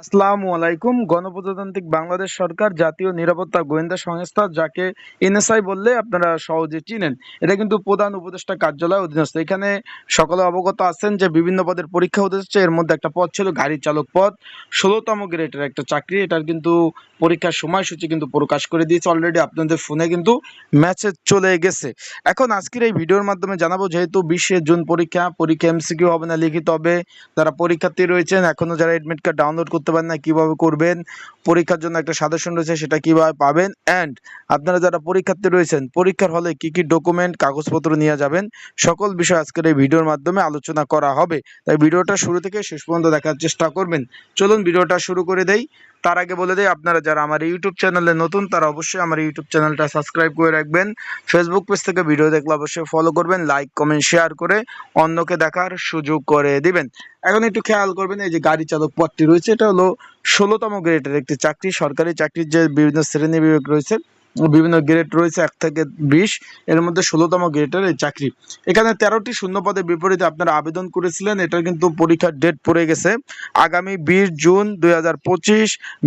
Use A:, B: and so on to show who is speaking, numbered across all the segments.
A: আসসালামু আলাইকুম। গণপ্রজাতান্ত্রিক বাংলাদেশ সরকার জাতীয় নিরাপত্তা গোয়েন্দা সংস্থা, যাকে এনএসআই বললে আপনারা সহজে চিনেন, এটা কিন্তু প্রধান উপদেষ্টা কার্যালয় অধীনস্থ। এখানে সকলে অবগত আছেন যে বিভিন্ন পদের পরীক্ষা হতে যাচ্ছে। এর মধ্যে একটা পদ ছিল গাড়ি চালক পদ। ষোলোতম গ্রেডের একটা চাকরি, এটার কিন্তু পরীক্ষার সময়সূচি কিন্তু প্রকাশ করে দিয়েছে অলরেডি আপনাদের ফোনে কিন্তু মেসেজ চলে গেছে। এখন আজকের এই ভিডিওর মাধ্যমে জানাব, যেহেতু বিশে জুন পরীক্ষা পরীক্ষা এমসিকিউ হবে না, লিখিত হবে। যারা পরীক্ষার্থী রয়েছেন, এখনও যারা এডমিট কার্ড ডাউনলোড করতে পারেন না কীভাবে করবেন, পরীক্ষার জন্য একটা সাজেশন রয়েছে, সেটা কীভাবে পাবেন অ্যান্ড আপনারা যারা পরীক্ষার্থী রয়েছেন, পরীক্ষার হলে কি কি ডকুমেন্ট কাগজপত্র নিয়ে যাবেন, সকল বিষয় আজকের এই ভিডিওর মাধ্যমে আলোচনা করা হবে। তাই ভিডিওটা শুরু থেকে শেষ পর্যন্ত দেখার চেষ্টা করবেন। চলুন ভিডিওটা শুরু করে দেই। তার আগে বলে দিই, আপনারা যারা আমার ইউটিউব চ্যানেলে নতুন, তারা অবশ্যই আমার ইউটিউব চ্যানেলটা সাবস্ক্রাইব করে রাখবেন। ফেসবুক পেজ থেকে ভিডিও দেখলে অবশ্যই ফলো করবেন লাইক কমেন্ট শেয়ার করে অন্যকে দেখার সুযোগ করে দিবেন। এখন একটু খেয়াল করবেন, এই যে গাড়ি চালক পদটি রয়েছে, এটা হলো ষোলোতম গ্রেডের একটি চাকরি, সরকারি চাকরির যে বিভিন্ন শ্রেণি বিভাগ রয়েছে বিভিন্ন গ্রেড রয়েছে এক থেকে বিশ। এর মধ্যে ষোলোতম গ্রেডের এই চাকরি। এখানে তেরোটি শূন্য পদের বিপরীতে আপনারা আবেদন করেছিলেন। এটা কিন্তু পরীক্ষার ডেট পড়ে গেছে। আগামী বিশ জুন দুই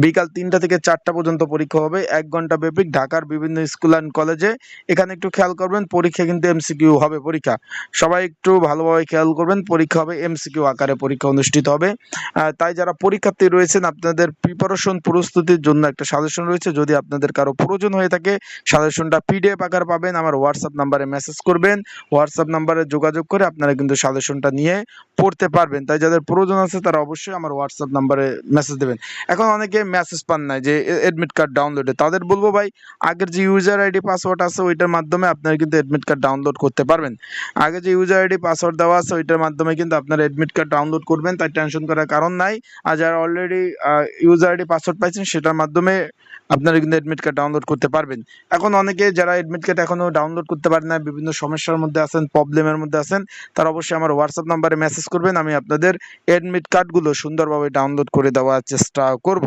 A: বিকাল তিনটা থেকে চারটা পর্যন্ত পরীক্ষা হবে। এক ঘণ্টা ব্যাপী ঢাকার বিভিন্ন স্কুল অ্যান্ড কলেজে এখানে একটু খেয়াল করবেন, পরীক্ষা কিন্তু এমসিকিউ হবে পরীক্ষা। সবাই একটু ভালোভাবে খেয়াল করবেন, পরীক্ষা হবে এমসিকিউ আকারে পরীক্ষা অনুষ্ঠিত হবে। তাই যারা পরীক্ষার্থী রয়েছেন, আপনাদের প্রিপারেশন প্রস্তুতির জন্য একটা সাজেশন রয়েছে। যদি আপনাদের কারও প্রয়োজন হয়ে থাকে সাজেশনটা পিডিএফ আকার পাবেন, আমার হোয়াটসঅ্যাপ নাম্বারে মেসেজ করবেন হোয়াটসঅ্যাপ নাম্বারে যোগাযোগ করে আপনারা কিন্তু সাজেশনটা নিয়ে পড়তে পারবেন। তাই যাদের প্রয়োজন আছে, তারা অবশ্যই আমার হোয়াটসঅ্যাপ নাম্বারে মেসেজ দেবেন। এখন অনেকে মেসেজ পান নাই যে এডমিট কার্ড ডাউনলোডে তাদের বলব ভাই, আগের যে ইউজার আইডি পাসওয়ার্ড আছে, ওইটার মাধ্যমে আপনারা কিন্তু এডমিট কার্ড ডাউনলোড করতে পারবেন। আগে যে ইউজার আইডি পাসওয়ার্ড দেওয়া আছে, ওইটার মাধ্যমে কিন্তু আপনারা এডমিট কার্ড ডাউনলোড করবেন, তাই টেনশন করার কারণ নাই। আর যারা অলরেডি ইউজার আইডি পাসওয়ার্ড পাইছেন, সেটার মাধ্যমে আপনারা কিন্তু এডমিট কার্ড ডাউনলোড করতে পারবেন। এখন অনেকে যারা এডমিট কার্ড এখনও ডাউনলোড করতে পারেন না বিভিন্ন সমস্যার মধ্যে আছেন প্রবলেমের মধ্যে আছেন, তারা অবশ্যই আমার হোয়াটসঅ্যাপ নাম্বারে মেসেজ করবেন, আমি আপনাদের এডমিট কার্ডগুলো সুন্দরভাবে ডাউনলোড করে দেওয়ার চেষ্টা করব।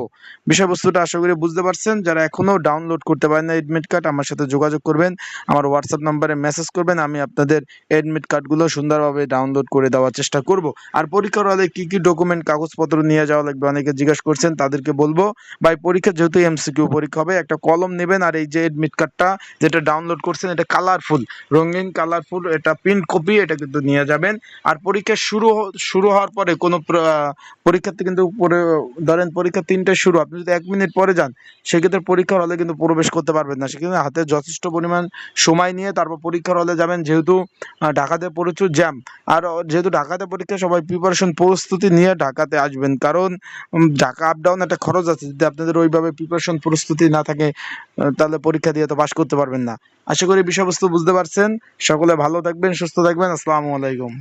A: বিষয়বস্তুটা আশা করি বুঝতে পারছেন, যারা এখনও ডাউনলোড করতে পারেন না এডমিট কার্ড আমার সাথে যোগাযোগ করবেন, আমার হোয়াটসঅ্যাপ নাম্বারে মেসেজ করবেন, আমি আপনাদের এডমিট কার্ডগুলো সুন্দরভাবে ডাউনলোড করে দেওয়ার চেষ্টা করব। আর পরীক্ষার হলে কি কি ডকুমেন্ট কাগজপত্র নিয়ে যাওয়া লাগবে, অনেকে জিজ্ঞাসা করছেন, তাদেরকে বলব, ভাই, পরীক্ষা যেহেতু এমসিকিউ পরীক্ষা হবে, একটা কলম নেবেন আর এই যে এডমিট কার্ডটা যেটা ডাউনলোড করছেন এটা কালারফুল রঙিন কালারফুল এটা প্রিন্ট কপি এটা কিন্তু নিয়ে যাবেন। আর পরীক্ষা শুরু শুরু হওয়ার পরে কোনো পরীক্ষার্থী কিন্তু ধরেন পরীক্ষা তিনটায় শুরু আপনি যদি এক মিনিট পরে যান সেক্ষেত্রে পরীক্ষার হলে কিন্তু প্রবেশ করতে পারবেন না। সেক্ষেত্রে হাতে যথেষ্ট পরিমাণ সময় নিয়ে তারপর পরীক্ষার হলে যাবেন যেহেতু ঢাকাতে প্রচুর জ্যাম আর যেহেতু ঢাকাতে পরীক্ষা সবাই প্রিপারেশন প্রস্তুতি নিয়ে ঢাকাতে আসবেন। কারণ ঢাকা আপ ডাউন একটা খরচ আছে। যদি আপনাদের ওইভাবে প্রিপারেশন প্রস্তুতি না থাকে আহ, তাহলে পরীক্ষা দিয়ে তো পাশ করতে পারবেন না। আশা করি বিষয়বস্তু বুঝতে পারছেন। সকলে ভালো থাকবেন, সুস্থ থাকবেন। আসসালামু আলাইকুম।